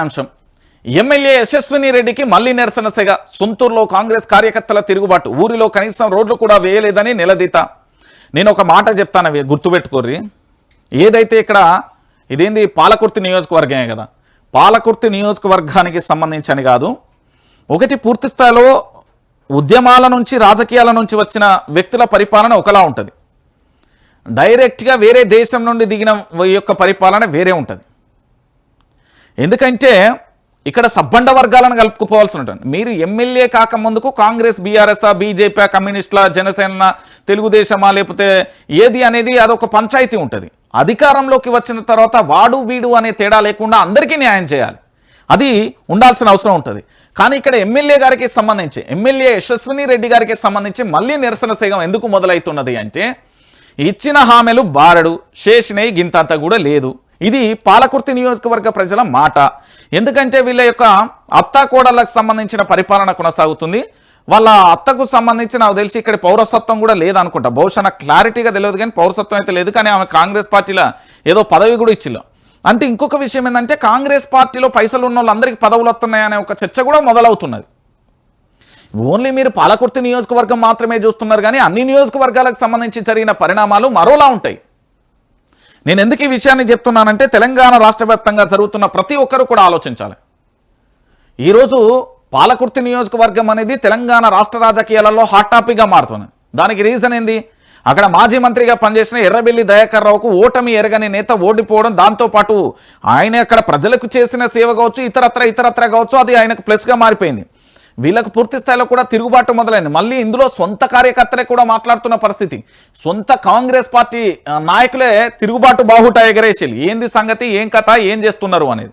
అంశం. ఎమ్మెల్యే యశస్విని రెడ్డికి మళ్ళీ నిరసన సెగ. సొంతూరులో కాంగ్రెస్ కార్యకర్తల తిరుగుబాటు. ఊరిలో కనీసం రోడ్లు కూడా వేయలేదని నిలదీత. నేను ఒక మాట చెప్తాను అవి గుర్తుపెట్టుకోర్రి. ఏదైతే ఇక్కడ ఇదేంది పాలకుర్తి నియోజకవర్గమే కదా. పాలకుర్తి నియోజకవర్గానికి సంబంధించని కాదు. ఒకటి పూర్తి స్థాయిలో ఉద్యమాల నుంచి రాజకీయాల నుంచి వచ్చిన వ్యక్తుల పరిపాలన ఒకలా ఉంటుంది. డైరెక్ట్గా వేరే దేశం నుండి దిగిన యొక్క పరిపాలన వేరే ఉంటుంది. ఎందుకంటే ఇక్కడ సబ్బండ వర్గాలను కలుపుకుపోవాల్సి ఉంటుంది. మీరు ఎమ్మెల్యే కాకముందుకు కాంగ్రెస్ బీఆర్ఎస్ బీజేపీ కమ్యూనిస్టుల జనసేన తెలుగుదేశమా లేకపోతే ఏది అనేది అదొక పంచాయతీ ఉంటుంది. అధికారంలోకి వచ్చిన తర్వాత వాడు వీడు అనే తేడా లేకుండా అందరికీ న్యాయం చేయాలి. అది ఉండాల్సిన అవసరం ఉంటుంది. కానీ ఇక్కడ ఎమ్మెల్యే గారికి సంబంధించి ఎమ్మెల్యే యశస్విని రెడ్డి గారికి సంబంధించి మళ్ళీ నిరసన సేగం ఎందుకు మొదలవుతున్నది అంటే ఇచ్చిన హామీలు బారడు శేషినయి గింతంత కూడా లేదు. ఇది పాలకుర్తి నియోజకవర్గ ప్రజల మాట. ఎందుకంటే వీళ్ళ యొక్క అత్త సంబంధించిన పరిపాలన కొనసాగుతుంది. వాళ్ళ అత్తకు సంబంధించి నాకు తెలిసి ఇక్కడ పౌరసత్వం కూడా లేదనుకుంటా. బహుశా నాకు క్లారిటీగా తెలియదు కానీ పౌరసత్వం అయితే లేదు. కానీ ఆమె కాంగ్రెస్ పార్టీలో ఏదో పదవి కూడా ఇచ్చిల్లు. అంటే ఇంకొక విషయం ఏంటంటే కాంగ్రెస్ పార్టీలో పైసలు ఉన్న వాళ్ళందరికీ పదవులు వస్తున్నాయనే ఒక చర్చ కూడా మొదలవుతున్నది. ఓన్లీ మీరు పాలకుర్తి నియోజకవర్గం మాత్రమే చూస్తున్నారు కానీ అన్ని నియోజకవర్గాలకు సంబంధించి జరిగిన పరిణామాలు మరోలా ఉంటాయి. నేను ఎందుకు ఈ విషయాన్ని చెప్తున్నానంటే తెలంగాణ రాష్ట్ర వ్యాప్తంగా జరుగుతున్న ప్రతి ఒక్కరూ కూడా ఆలోచించాలి. ఈరోజు పాలకుర్తి నియోజకవర్గం అనేది తెలంగాణ రాష్ట్ర రాజకీయాలలో హాట్ టాపిక్గా మారుతుంది. దానికి రీజన్ ఏంది? అక్కడ మాజీ మంత్రిగా పనిచేసిన ఎర్రబెల్లి దయాకర్ రావుకు ఓటమి ఎరగని నేత ఓడిపోవడం దాంతోపాటు ఆయన అక్కడ ప్రజలకు చేసిన సేవ కావచ్చు ఇతరత్ర ఇతరత్ర కావచ్చు అది ఆయనకు ప్లస్గా మారిపోయింది. వీళ్ళకు పూర్తి స్థాయిలో కూడా తిరుగుబాటు మొదలైంది. మళ్ళీ ఇందులో సొంత కార్యకర్తలే కూడా మాట్లాడుతున్న పరిస్థితి. సొంత కాంగ్రెస్ పార్టీ నాయకులే తిరుగుబాటు బాహుట ఎగరేసేది ఏంది సంగతి? ఏం కథ? ఏం చేస్తున్నారు అనేది.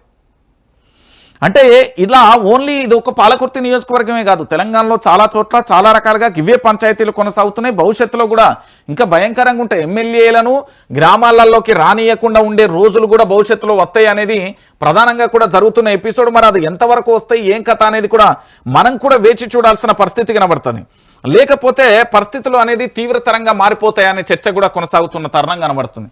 అంటే ఇలా ఓన్లీ ఇది ఒక పాలకుర్తి నియోజకవర్గమే కాదు. తెలంగాణలో చాలా చోట్ల చాలా రకాలుగా గివే పంచాయతీలు కొనసాగుతున్నాయి. భవిష్యత్తులో కూడా ఇంకా భయంకరంగా ఉంటాయి. ఎమ్మెల్యేలను గ్రామాలలోకి రానియకుండా ఉండే రోజులు కూడా భవిష్యత్తులో వస్తాయి అనేది ప్రధానంగా కూడా జరుగుతున్న ఎపిసోడ్. మరి అది ఎంతవరకు వస్తాయి? ఏం కథ అనేది కూడా మనం కూడా వేచి చూడాల్సిన పరిస్థితి కనబడుతుంది. లేకపోతే పరిస్థితులు అనేది తీవ్రతరంగా మారిపోతాయనే చర్చ కూడా కొనసాగుతున్న తరుణం కనబడుతుంది.